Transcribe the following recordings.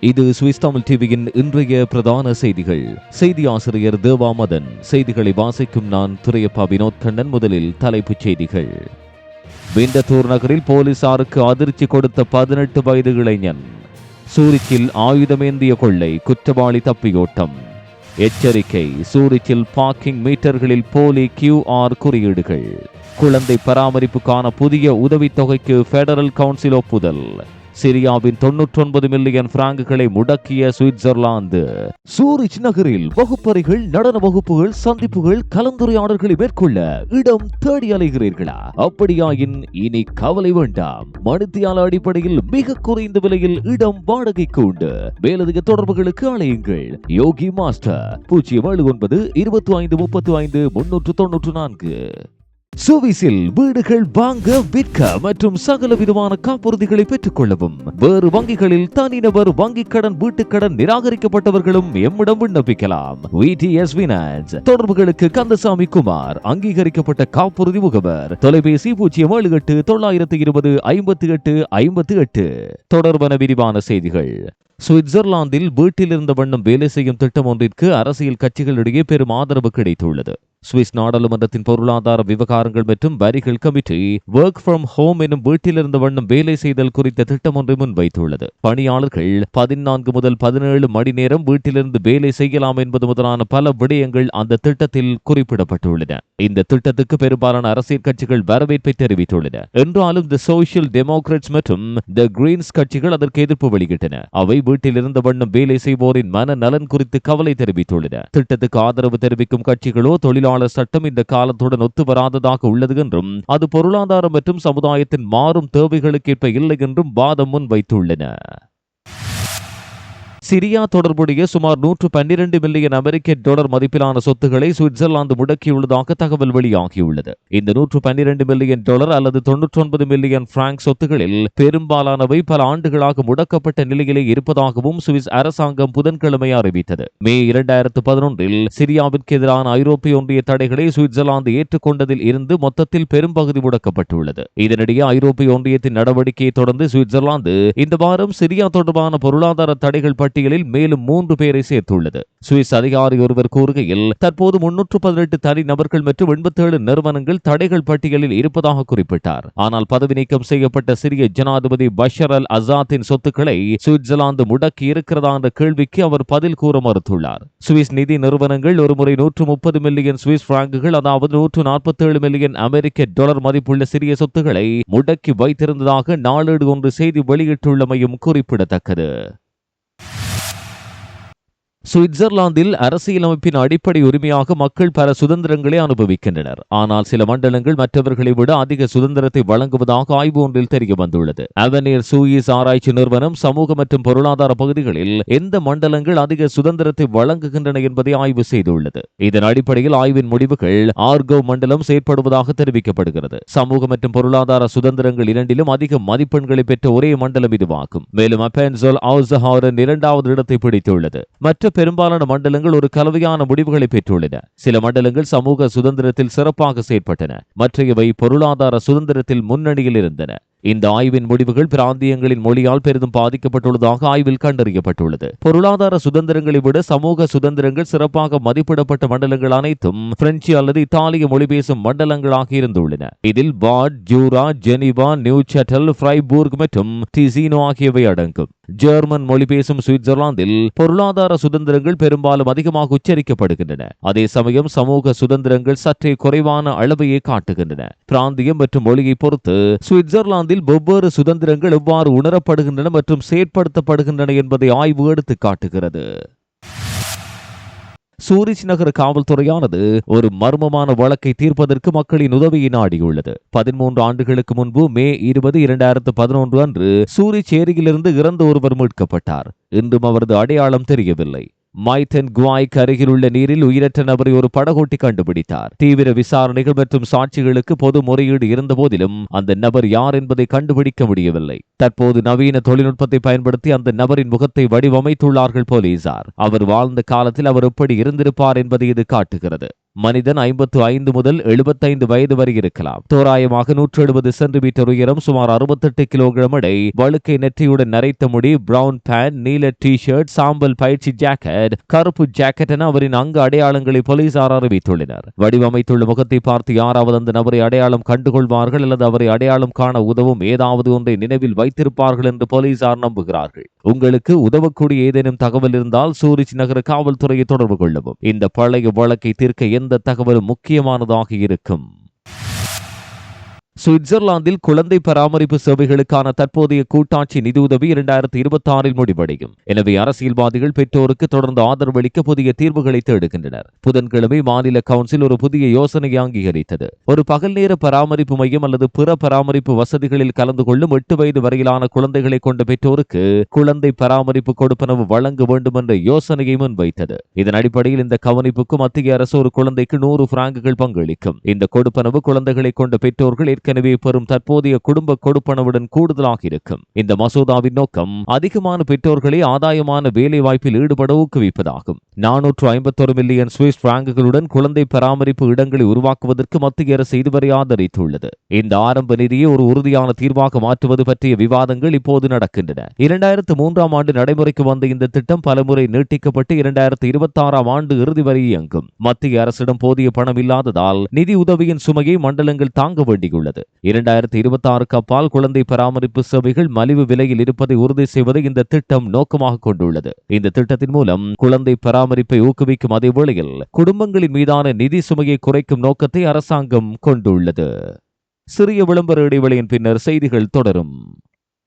இது சுவிஸ் தமிழ் டிவியின் இன்றைய பிரதான செய்திகள். செய்தி ஆசிரியர் தேவா மதன் செய்திகளை வாசிக்கும் நான் துரையப்பா வினோத் கண்ணன் முதலில் தலைப்புச் செய்திகள். விண்டத்தூர் நகரில் போலீசாருக்கு அதிர்ச்சி கொடுத்த பதினெட்டு வயது இளைஞன். சூரிச்சில் ஆயுதமேந்திய கொள்ளை குற்றவாளி தப்பியோட்டம். எச்சரிக்கை சூரிச்சில் பார்க்கிங் மீட்டர்களில் போலி கியூஆர் குறியீடுகள். குழந்தை பராமரிப்புக்கான புதிய உதவித்தொகைக்கு பெடரல் கவுன்சில் ஒப்புதல். சிரியாவின் தொன்னூற்றொன்பது மில்லியன் பிராங்குகளை முடக்கிய சுவிட்சர்லாந்து. சூரிச் நகரில் வகுப்பறைகள் நடன வகுப்புகள் சந்திப்புகள் கலந்துரையாடல்களை மேற்கொள்ள இடம் தேடி அலைகிறீர்களா? அப்படியாயின் இனி கவலை வேண்டாம். மணித்தியால அடிப்படையில் மிக குறைந்த விலையில் இடம் வாடகைக்கு உண்டு. மேலதிக தொடர்புகளுக்கு அலையுங்கள் யோகி மாஸ்டர் பூஜ்ஜியம் ஏழு ஒன்பது இருபத்தி ஐந்து முப்பத்தி ஐந்து முன்னூற்று தொன்னூற்று நான்கு. சுவிசில் வீடுகள் வாங்க விற்க மற்றும் சகல விதமான காப்புறுதிகளை பெற்றுக் கொள்ளவும். வேறு வங்கிகளில் தனிநபர் வங்கிக் கடன் வீட்டுக் கடன் நிராகரிக்கப்பட்டவர்களும் எம்மிடம் விண்ணப்பிக்கலாம். தொடர்புகளுக்கு கந்தசாமி குமார் அங்கீகரிக்கப்பட்ட காப்புறுதி முகவர். தொலைபேசி பூஜ்ஜியம் ஏழு எட்டு தொள்ளாயிரத்து இருபது ஐம்பத்தி எட்டு ஐம்பத்தி எட்டு. தொடர்பான விரிவான செய்திகள். சுவிட்சர்லாந்தில் வீட்டில் இருந்த வண்ணம் வேலை செய்யும் திட்டம் ஒன்றிற்கு அரசியல் கட்சிகளிடையே பெரும் ஆதரவு கிடைத்துள்ளது. சுவிஸ் நாடாளுமன்றத்தின் பொருளாதார விவகாரங்கள் மற்றும் வரிகள் கமிட்டி ஒர்க் ஃப்ரம் ஹோம் எனும் வீட்டிலிருந்த வண்ணம் வேலை செய்தல் குறித்த திட்டம் ஒன்றை முன்வைத்துள்ளது. பணியாளர்கள் பதினான்கு முதல் பதினேழு மணி நேரம் வீட்டிலிருந்து வேலை செய்யலாம் என்பது முதலான பல விடயங்கள் அந்த திட்டத்தில் குறிப்பிடப்பட்டுள்ளன. இந்த திட்டத்துக்கு பெரும்பாலான அரசியல் கட்சிகள் வரவேற்பை தெரிவித்துள்ளன. என்றாலும் தி சோசியல் டெமோக்ராட்ஸ் மற்றும் தி கிரீன்ஸ் கட்சிகள் அதற்கு எதிர்ப்பு வெளியிட்டன. அவை வீட்டில் இருந்த வண்ணம் வேலை செய்வோரின் மன நலன் குறித்து கவலை தெரிவித்துள்ளன. திட்டத்துக்கு ஆதரவு தெரிவிக்கும் கட்சிகளோ தொழிலாளர் சட்டம் இந்த காலத்துடன் ஒத்து வராததாக உள்ளது என்றும் அது பொருளாதாரம் மற்றும் சமுதாயத்தின் மாறும் தேவைகளுக்கேற்ப இல்லை என்றும் வாதம் முன்வைத்துள்ளன. சிரியா தொடர்புடைய சுமார் நூற்று பன்னிரண்டு மில்லியன் அமெரிக்க டாலர் மதிப்பிலான சொத்துக்களை சுவிட்சர்லாந்து முடக்கியுள்ளதாக தகவல் வெளியாகியுள்ளது. இந்த நூற்று பன்னிரண்டு மில்லியன் டாலர் அல்லது தொன்னூற்றி மில்லியன் பிராங்க் சொத்துகளில் பெரும்பாலானவை பல ஆண்டுகளாக முடக்கப்பட்ட நிலையிலே இருப்பதாகவும் சுவிஸ் அரசாங்கம் புதன்கிழமை அறிவித்தது. மே இரண்டாயிரத்து பதினொன்றில் சிரியாவிற்கு எதிரான ஐரோப்பிய ஒன்றிய தடைகளை சுவிட்சர்லாந்து ஏற்றுக்கொண்டதில் இருந்து மொத்தத்தில் பெரும்பகுதி முடக்கப்பட்டுள்ளது. இதனிடையே ஐரோப்பிய ஒன்றியத்தின் நடவடிக்கையை தொடர்ந்து சுவிட்சர்லாந்து இந்த வாரம் சிரியா தொடர்பான பொருளாதார தடைகள் பட்டியலில் மேலும் மூன்று பேரை சேர்த்துள்ளது. சுவிஸ் அதிகாரி ஒருவர் கூறுகையில் தற்போது முன்னூற்று பதினெட்டு தனி நபர்கள் மற்றும் எண்பத்தேழு நிறுவனங்கள் தடைகள் பட்டியலில் இருப்பதாக குறிப்பிட்டார். ஆனால் பதவி நீக்கம் செய்யப்பட்ட சிறிய ஜனாதிபதி பஷர் அல் அசாத்தின் சொத்துக்களை சுவிட்சர்லாந்து முடக்கி இருக்கிறதா என்ற கேள்விக்கு அவர் பதில் கூற மறுத்துள்ளார். சுவிஸ் நிதி நிறுவனங்கள் ஒருமுறை நூற்று முப்பது மில்லியன் சுவிஸ் பிராங்குகள் அதாவது நூற்று நாற்பத்தேழு மில்லியன் அமெரிக்க டாலர் மதிப்புள்ள சிறிய சொத்துக்களை முடக்கி வைத்திருந்ததாக நாளேடு ஒன்று செய்தி வெளியிட்டுள்ளமையும் குறிப்பிடத்தக்கது. சுவிட்சர்லாந்தில் அரசியலமைப்பின் அடிப்படை உரிமையாக மக்கள் பல சுதந்திரங்களை அனுபவிக்கின்றனர். ஆனால் சில மண்டலங்கள் மற்றவர்களை விட அதிக சுதந்திரத்தை வழங்குவதாக ஆய்வு ஒன்றில் தெரிய வந்துள்ளது. அவனீர் சூயிஸ் ஆராய்ச்சி நிறுவனம் சமூக மற்றும் பொருளாதார பகுதிகளில் எந்த மண்டலங்கள் அதிக சுதந்திரத்தை வழங்குகின்றன என்பதை ஆய்வு செய்துள்ளது. இதன் அடிப்படையில் ஆய்வின் முடிவுகள் ஆர்கோ மண்டலம் செயற்படுவதாக தெரிவிக்கப்படுகிறது. சமூக மற்றும் பொருளாதார சுதந்திரங்கள் இரண்டிலும் அதிக மதிப்பெண்களை பெற்ற ஒரே மண்டலம் இதுவாகும். மேலும் அப்பென்சோல் ஆல்சஹாரன் இரண்டாவது இடத்தை பிடித்துள்ளது. மற்ற பெரும்பாலான மண்டலங்கள் ஒரு கலவையான முடிவுகளை பெற்றுள்ளன. சில மண்டலங்கள் சமூக சுதந்திரத்தில் சிறப்பாக செயற்பட்டன. மற்றையவை பொருளாதார சுதந்திரத்தில் முன்னணியில் இருந்தன. இந்த ஆய்வின் முடிவுகள் பிராந்தியங்களின் மொழியால் பெரிதும் பாதிக்கப்பட்டுள்ளதாக ஆய்வில் கண்டறியப்பட்டுள்ளது. பொருளாதார சுதந்திரங்களை விட சமூக சுதந்திரங்கள் சிறப்பாக மதிப்பிடப்பட்ட மண்டலங்கள் அனைத்தும் பிரெஞ்சு அல்லது இத்தாலிய மொழி பேசும் மண்டலங்களாக இருந்துள்ளன. இதில் பாட் ஜூரா ஜெனிவா நியூ செட்டல் ஃப்ரைபூர்க் மற்றும் டிசினோ ஆகியவை அடங்கும். ஜெர்மன் மொழி பேசும் சுவிட்சர்லாந்தில் பொருளாதார சுதந்திரங்கள் பெரும்பாலும் அதிகமாக உச்சரிக்கப்படுகின்றன. அதே சமயம் சமூக சுதந்திரங்கள் சற்றே குறைவான அளவையே காட்டுகின்றன. பிராந்தியம் மற்றும் மொழியை பொறுத்து சுவிட்சர்லாந்து இங்கிலாந்தில் வெவ்வேறு சுதந்திரங்கள் எவ்வாறு உணரப்படுகின்றன மற்றும் செயற்படுத்தப்படுகின்றன என்பதை ஆய்வு எடுத்து காட்டுகிறது. சூரிச் நகர காவல்துறையானது ஒரு மர்மமான வழக்கை தீர்ப்பதற்கு மக்களின் உதவியை நாடியுள்ளது. பதிமூன்று ஆண்டுகளுக்கு முன்பு மே இருபது இரண்டாயிரத்து பதினொன்று அன்று சூரிச் ஏரியிலிருந்து இறந்த ஒருவர் மீட்கப்பட்டார். இன்றும் அவரது அடையாளம் தெரியவில்லை. மைத்தன் குவாய்க்கு அருகிலுள்ள நீரில் உயிரற்ற நபரை ஒரு படகோட்டி கண்டுபிடித்தார். தீவிர விசாரணைகள் மற்றும் சாட்சிகளுக்கு பொது முறையீடு இருந்த போதிலும் அந்த நபர் யார் என்பதை கண்டுபிடிக்க முடியவில்லை. தற்போது நவீன தொழில்நுட்பத்தை பயன்படுத்தி அந்த நபரின் முகத்தை வடிவமைத்துள்ளார்கள் போலீசார். அவர் வாழ்ந்த காலத்தில் அவர் எப்படி இருந்திருப்பார் என்பதை இது காட்டுகிறது. மனிதன் ஐம்பத்து ஐந்து முதல் எழுபத்தைந்து வயது வரை இருக்கலாம். தோராயமாக நூற்று எழுபது சென்டிமீட்டர் உயரம் சுமார் அறுபத்தெட்டு கிலோகிராம் எடை வழுக்கை நெற்றியுடன் நரைத்த முடி பிரவுன் பேண்ட் நீல டி ஷர்ட் சாம்பல் பயிற்சி ஜாக்கெட் கருப்பு ஜாக்கெட் என அவரின் அங்கு அடையாளங்களை போலீசார் அறிவித்துள்ளனர். வடிவமைத்துள்ள முகத்தை பார்த்து யாராவது அந்த நபரை அடையாளம் கண்டுகொள்வார்கள் அல்லது அவரை அடையாளம் காண உதவும் ஏதாவது ஒன்றை நினைவில் வைத்திருப்பார்கள் என்று போலீசார் நம்புகிறார்கள். உங்களுக்கு உதவக்கூடிய ஏதேனும் தகவல் இருந்தால் சூரிச் நகர காவல்துறையை தொடர்பு கொள்ளவும். இந்த பழைய வழக்கை தீர்க்க எந்த தகவலும் முக்கியமானதாக இருக்கும். சுவிட்சர்லாந்தில் குழந்தை பராமரிப்பு சேவைகளுக்கான தற்போதைய கூட்டாட்சி நிதியுதவி இரண்டாயிரத்தி இருபத்தி ஆறில் முடிவடையும். எனவே அரசியல்வாதிகள் பெற்றோருக்கு தொடர்ந்து ஆதரவளிக்க புதிய தீர்வுகளை தேடுகின்றனர். புதன்கிழமை மாநில கவுன்சில் ஒரு புதிய யோசனையை அங்கீகரித்தது. ஒரு பகல் நேர பராமரிப்பு மையம் அல்லது பிற பராமரிப்பு வசதிகளில் கலந்து கொள்ளும் எட்டு வயது வரையிலான குழந்தைகளை கொண்ட பெற்றோருக்கு குழந்தை பராமரிப்பு கொடுப்பனவு வழங்க வேண்டும் என்ற யோசனையை முன்வைத்தது. இதன் அடிப்படையில் இந்த கவனிப்புக்கு மத்திய அரசு ஒரு குழந்தைக்கு நூறு பிராங்குகள் பங்களிக்கும். இந்த கொடுப்பனவு குழந்தைகளை கொண்ட பெற்றோர்கள் ஏற்கனவே பெறும் தற்போதைய குடும்ப கொடுப்பனவுடன் கூடுதலாக இருக்கும். இந்த மசோதாவின் நோக்கம் அதிகமான பெற்றோர்களை ஆதாயமான வேலை வாய்ப்பில் ஈடுபட ஊக்குவிப்பதாகும். நானூற்று ஐம்பத்தொரு மில்லியன் சுவிஸ் பிராங்குகளுடன் குழந்தை பராமரிப்பு இடங்களை உருவாக்குவதற்கு மத்திய அரசு இதுவரை ஆதரித்துள்ளது. இந்த ஆரம்ப நிதியை ஒரு உறுதியான தீர்வாக மாற்றுவது பற்றிய விவாதங்கள் இப்போது நடக்கின்றன. இரண்டாயிரத்து மூன்றாம் ஆண்டு நடைமுறைக்கு வந்த இந்த திட்டம் பலமுறை நீட்டிக்கப்பட்டு இரண்டாயிரத்து இருபத்தி ஆறாம் ஆண்டு இறுதி வரை இயங்கும். மத்திய அரசிடம் போதிய பணம் இல்லாததால் நிதி உதவியின் சுமையை மண்டலங்கள் தாங்க வேண்டியுள்ளது. இரண்டாயிரத்தி இருபத்தி ஆறுக்கு அப்பால் குழந்தை பராமரிப்பு சேவைகள் மலிவு விலையில் இருப்பதை உறுதி செய்வதை இந்த திட்டம் நோக்கமாக கொண்டுள்ளது. இந்த திட்டத்தின் மூலம் குழந்தை பராமரிப்பை ஊக்குவிக்கும் அதே வேளையில் குடும்பங்களின் மீதான நிதி சுமையை குறைக்கும் நோக்கத்தை அரசாங்கம் கொண்டுள்ளது. சிறிய விளம்பர இடைவெளியின் பின்னர் செய்திகள் தொடரும்.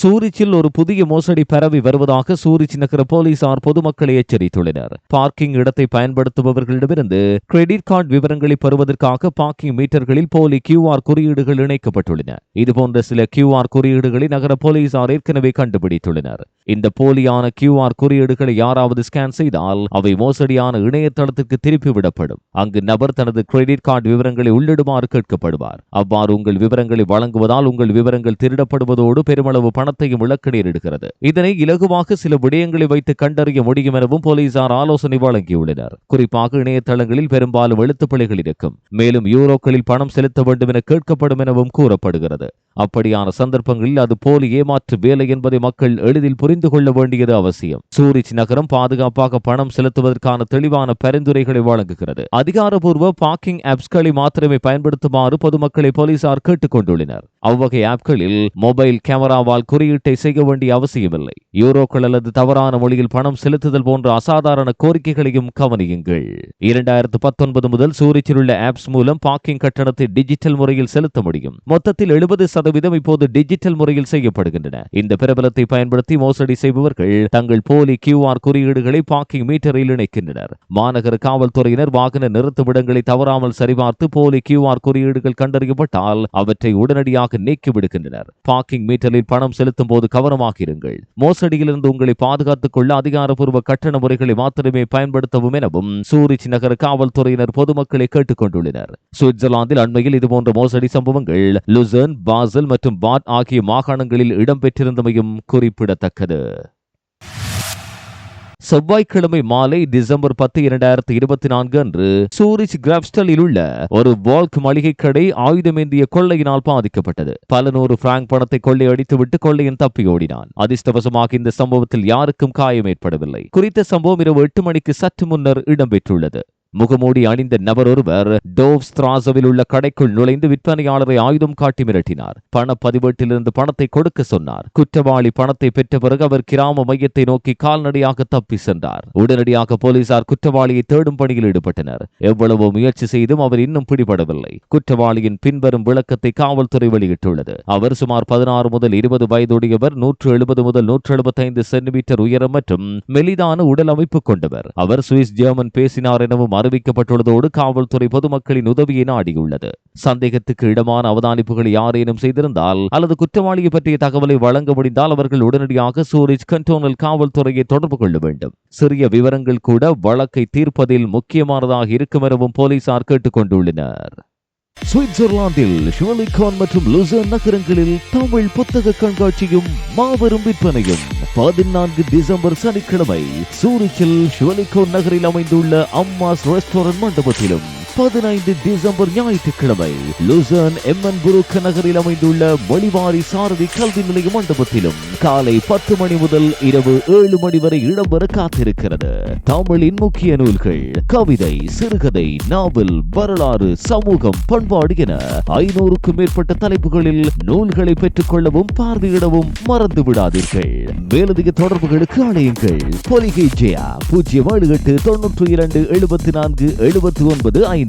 சூரிச்சில் ஒரு புதிய மோசடி பரவி வருவதாக சூரிச் நகர போலீசார் பொதுமக்களை எச்சரித்துள்ளனர். பார்க்கிங் இடத்தை பயன்படுத்துபவர்களிடமிருந்து கிரெடிட் கார்டு விவரங்களை பெறுவதற்காக பார்க்கிங் மீட்டர்களில் போலி கியூஆர் குறியீடுகள் இணைக்கப்பட்டுள்ளன. இதுபோன்ற சில கியூஆர் குறியீடுகளை நகர போலீசார் ஏற்கனவே கண்டுபிடித்துள்ளனர். இந்த போலியான கியூஆர் குறியீடுகளை யாராவது ஸ்கேன் செய்தால் அவை மோசடியான இணையதளத்திற்கு திருப்பிவிடப்படும் அங்கு நபர் தனது கிரெடிட் கார்டு விவரங்களை உள்ளிடுமாறு கேட்கப்படுவார். அவ்வாறு உங்கள் விவரங்களை வழங்குவதால் உங்கள் விவரங்கள் திருடப்படுவதோடு பெருமளவு பணத்தையும் இழக்க நேரிடுகிறது. இதனை இலகுவாக சில விடயங்களை வைத்து கண்டறிய முடியும் எனவும் போலீசார் ஆலோசனை வழங்கியுள்ளனர். குறிப்பாக இணையதளங்களில் பெரும்பாலும் எழுத்துப்பிழைகள் இருக்கும். மேலும் யூரோக்களில் பணம் செலுத்த வேண்டும் என கேட்கப்படும் எனவும் கூறப்படுகிறது. அப்படியான சந்தர்ப்பங்களில் அது போலி ஏமாற்று வேலை என்பதை மக்கள் எளிதில் புரிந்து கொள்ள வேண்டியது அவசியம். சூரிச் நகரம் பாதுகாப்பாக பணம் செலுத்துவதற்கான தெளிவான பரிந்துரைகளை வழங்குகிறது. அதிகாரப்பூர்வ பார்க்கிங் ஆப்ஸ்களை மாத்திரமே பயன்படுத்துமாறு பொதுமக்களை போலீசார் கேட்டுக் கொண்டுள்ளனர் அவ்வகை ஆப்களில் மொபைல் கேமராவால் குறியீட்டை செய்ய வேண்டிய அவசியமில்லை. யூரோக்கள் அல்லது தவறான மொழியில் பணம் செலுத்துதல் போன்ற அசாதாரண கோரிக்கைகளையும் கவனியுங்கள். இரண்டாயிரத்து பத்தொன்பது முதல் சூரிச்சில் உள்ள ஆப்ஸ் மூலம் பார்க்கிங் கட்டணத்தை டிஜிட்டல் முறையில் செலுத்த முடியும். மொத்தத்தில் எழுபது சதவீதம் இப்போது டிஜிட்டல் முறையில் செய்யப்படுகின்றன. இந்த பிரபலத்தை பயன்படுத்தி மோசடி செய்பவர்கள் தங்கள் போலி கியூஆர் குறியீடுகளை பார்க்கிங் மீட்டரில் இணைக்கின்றனர். மாநகர காவல்துறையினர் வாகன நிறுத்துமிடங்களை தவறாமல் சரிபார்த்து போலி கியூஆர் குறியீடுகள் கண்டறியப்பட்டால் அவற்றை உடனடியாக நீக்கிவிடுகின்றனர். பார்க்கிங் மீட்டரில் பணம் செலுத்தும் போது கவனமாக இருங்கள் மோசடியிலிருந்து உங்களை பாதுகாத்துக் கொள்ள அதிகாரப்பூர்வ கட்டண முறைகளை மாத்திரமே பயன்படுத்தவும் எனவும் சூரிச் நகர காவல்துறையினர் பொதுமக்களை கேட்டுக் கொண்டுள்ளனர் சுவிட்சர்லாந்தில் அண்மையில் இதுபோன்ற மோசடி சம்பவங்கள் லுசன் பாசல் மற்றும் பாட் ஆகிய மாகாணங்களில் இடம்பெற்றிருந்தமையும் குறிப்பிடத்தக்கது. செவ்வாய்க்கிழமை மாலை டிசம்பர் பத்து இரண்டாயிரத்தி இருபத்தி நான்கு அன்று சூரிச் கிராப்ஸ்டலில் உள்ள ஒரு வால்க் மளிகை கடை ஆயுதமேந்திய கொள்ளையினால் பாதிக்கப்பட்டது. பல நூறு பிராங்க் பணத்தை கொள்ளையடித்துவிட்டு கொள்ளையன் தப்பி ஓடினான். அதிர்ஷ்டவசமாக இந்த சம்பவத்தில் யாருக்கும் காயம் ஏற்படவில்லை. குறித்த சம்பவம் இரவு எட்டு மணிக்கு சற்று முன்னர் இடம்பெற்றுள்ளது. முகமூடி அணிந்த நபர் ஒருவர் டோவ் ஸ்திராசவில் உள்ள கடைக்குள் நுழைந்து விற்பனையாளரை ஆயுதம் காட்டி மிரட்டினார். பண பதிவேட்டிலிருந்து பணத்தை கொடுக்க சொன்னார். குற்றவாளி பணத்தை பெற்ற பிறகு அவர் கிராம மையத்தை நோக்கி கால்நடையாக தப்பி சென்றார். உடனடியாக போலீசார் குற்றவாளியை தேடும் பணியில் ஈடுபட்டனர். எவ்வளவோ முயற்சி செய்தும் அவர் இன்னும் பிடிபடவில்லை. குற்றவாளியின் பின்வரும் விளக்கத்தை காவல்துறை வெளியிட்டுள்ளது. அவர் சுமார் பதினாறு முதல் இருபது வயதுடையவர் நூற்று எழுபது முதல் நூற்று எழுபத்தைந்து சென்டிமீட்டர் உயரம் மற்றும் மெலிதான உடல் அமைப்பு கொண்டவர். அவர் சுவிஸ் ஜெர்மன் பேசினார் எனவும் அறிவிக்கப்பட்டுள்ளதோடு காவல்துறை பொதுமக்களின் உதவியை நாடியுள்ளது. சந்தேகத்துக்கு இடமான அவதானிப்புகளை யாரேனும் செய்திருந்தால் அல்லது குற்றவாளியை பற்றிய தகவலை வழங்க முடிந்தால் அவர்கள் உடனடியாக சூரிஜ் கண்டோனல் காவல்துறையை தொடர்பு கொள்ள வேண்டும். சிறிய விவரங்கள் கூட வழக்கை தீர்ப்பதில் முக்கியமானதாக இருக்கும் எனவும் போலீசார் கேட்டுக் கொண்டுள்ளனர் சுவிட்சர்லாந்தில் ஷோலிகான் மற்றும் லுசர் நகரங்களில் தமிழ் புத்தக கண்காட்சியும் மாபெரும் விற்பனையும். பதினான்கு டிசம்பர் சனிக்கிழமை சூரிச்சில் ஷுவலிகோன் நகரில் அமைந்துள்ள அம்மாஸ் ரெஸ்டாரண்ட் மண்டபத்திலும். பதினைந்து டிசம்பர் ஞாயிற்றுக்கிழமை லூசன் எம்என் புருக்க நகரில் அமைந்துள்ள மொழிவாரி சாரதி கல்வி நிலைய மண்டபத்திலும் காலை பத்து மணி முதல் இரவு ஏழு மணி வரை இடம்பெற காத்திருக்கிறது. தமிழின் முக்கிய நூல்கள் கவிதை சிறுகதை நாவல் வரலாறு சமூகம் பண்பாடு என ஐநூறுக்கும் மேற்பட்ட தலைப்புகளில் நூல்களை பெற்றுக் கொள்ளவும் பார்வையிடவும் மறந்து விடாதீர்கள். மேலதிக தொடர்புகளுக்கு அழையுங்கள் பொலிகை ஜெயா பூஜ்ஜியம் ஏழு எட்டு தொன்னூற்று இரண்டு எழுபத்தி நான்கு எழுபத்தி ஒன்பது ஐந்து.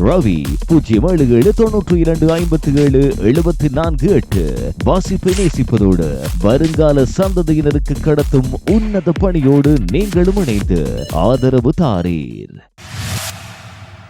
ரவி பூஜ்ஜியம் ஏழு ஏழு தொன்னூற்றி இரண்டு ஐம்பத்தி ஏழு எழுபத்தி நான்கு எட்டு. வாசிப்பை நேசிப்பதோடு வருங்கால சந்ததியினருக்கு கடத்தும் உன்னத பணியோடு நீங்களும் இணைந்து ஆதரவு தாரீர்.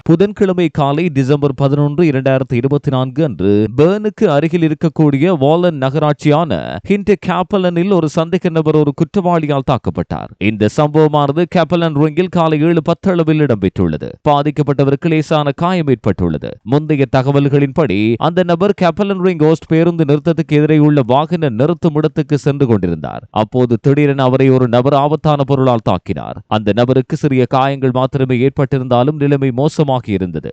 புதன்கிழமை காலை டிசம்பர் பதினொன்று இரண்டாயிரத்தி இருபத்தி நான்கு அன்று பேர்னுக்கு அருகில் இருக்கக்கூடிய வாலன் நகராட்சியான ஹிண்ட் கேப்பலனில் ஒரு சந்தேக நபர் ஒரு குற்றவாளியால் தாக்கப்பட்டார். இந்த சம்பவமானது கேப்பலன் ரிங்கில் காலை ஏழு பத்து அளவில் இடம்பெற்றுள்ளது. பாதிக்கப்பட்டவருக்கு லேசான காயம் ஏற்பட்டுள்ளது. முந்தைய தகவல்களின்படி அந்த நபர் கேப்பலன் ரிங் ஓஸ்ட் பேருந்து நிறுத்தத்துக்கு எதிரே உள்ள வாகன நிறுத்தும் இடத்துக்கு சென்று கொண்டிருந்தார். அப்போது திடீரென அவரை ஒரு நபர் ஆபத்தான பொருளால் தாக்கினார். அந்த நபருக்கு சிறிய காயங்கள் மாத்திரமே ஏற்பட்டிருந்தாலும் நிலைமை மோசமாக இருந்தது.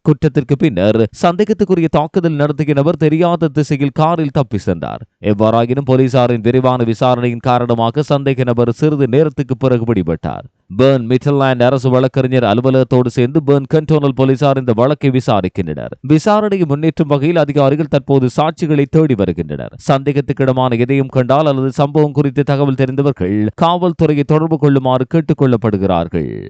குற்றத்திற்கு பின்னர் சந்தேகத்துக்குரிய தாக்குதல் நடத்திய நபர் தெரியாத திசையில் காரில் தப்பி சென்றார். எவ்வாறாயினும் போலீசாரின் விரிவான விசாரணையின் காரணமாக சந்தேக நபர் சிறிது நேரத்துக்கு பிறகு பிடிபட்டார். பேர்ன் மிட்டல்லாண்ட் அரசு வழக்கறிஞர் அலுவலகத்தோடு சேர்ந்து பேர்ன் கண்டோனல் போலீசார் இந்த வழக்கை விசாரிக்கின்றனர். விசாரணையை முன்னேற்றும் வகையில் அதிகாரிகள் தற்போது சாட்சிகளை தேடி வருகின்றனர். சந்தேகத்துக்கிடமான எதையும் கண்டால் அல்லது சம்பவம் குறித்து தகவல் தெரிந்தவர்கள் காவல்துறையை தொடர்பு கொள்ளுமாறு கேட்டுக் கொள்ளப்படுகிறார்கள்.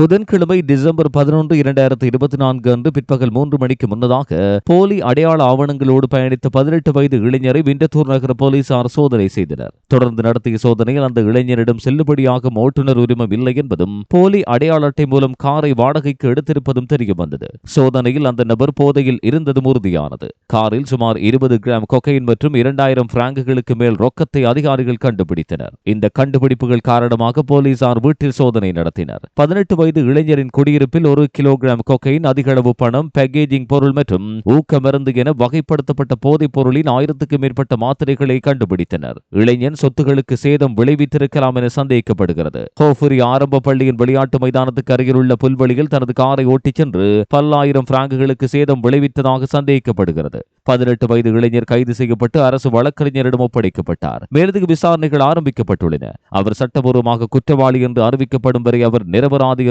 புதன்கிழமை டிசம்பர் பதினொன்று இரண்டாயிரத்தி இருபத்தி நான்கு அன்று பிற்பகல் மூன்று மணிக்கு முன்னதாக போலி அடையாள ஆவணங்களோடு பயணித்த பதினெட்டு வயது இளைஞரை விண்டத்தூர் நகர போலீசார் சோதனை செய்தனர். தொடர்ந்து நடத்திய சோதனையில் அந்த இளைஞரிடம் செல்லுபடியாகும் ஓட்டுநர் உரிமம் இல்லை என்பதும் போலி அடையாள அட்டை மூலம் காரை வாடகைக்கு எடுத்திருப்பதும் தெரிய வந்தது. சோதனையில் அந்த நபர் போதையில் இருந்ததும் உறுதியானது. காரில் சுமார் இருபது கிராம் கொக்கைன் மற்றும் இரண்டாயிரம் பிராங்குகளுக்கு மேல் ரொக்கத்தை அதிகாரிகள் கண்டுபிடித்தனர். இந்த கண்டுபிடிப்புகள் காரணமாக போலீசார் வீட்டில் சோதனை நடத்தினர். பதினெட்டு வயது இளைஞரின் குடியிருப்பில் ஒரு கிலோகிராம் கொக்கைன் அதிகளவு பணம் பேக்கேஜிங் பொருள் மற்றும் ஊக்க மருந்து என வகைப்படுத்தப்பட்ட போதைப் பொருளின் ஆயிரத்துக்கும் மேற்பட்ட மாத்திரைகளை கண்டுபிடித்தனர். இளைஞன் சொத்துகளுக்கு சேதம் விளைவித்திருக்கலாம் என சந்தேகிக்கப்படுகிறது ஹோஃபுரி ஆரம்ப பள்ளியின் விளையாட்டு மைதானத்துக்கு அருகில் உள்ள புல்வெளியில் தனது காரை ஓட்டிச் சென்று பல்லாயிரம் பிராங்குகளுக்கு சேதம் விளைவித்ததாக சந்தேகிக்கப்படுகிறது பதினெட்டு வயது இளைஞர் கைது செய்யப்பட்டு அரசு வழக்கறிஞரிடம் ஒப்படைக்கப்பட்டார். மேலதிக விசாரணைகள் ஆரம்பிக்கப்பட்டுள்ளன. அவர் சட்டபூர்வமாக குற்றவாளி என்று அறிவிக்கப்படும் வரை அவர் நிரபராதி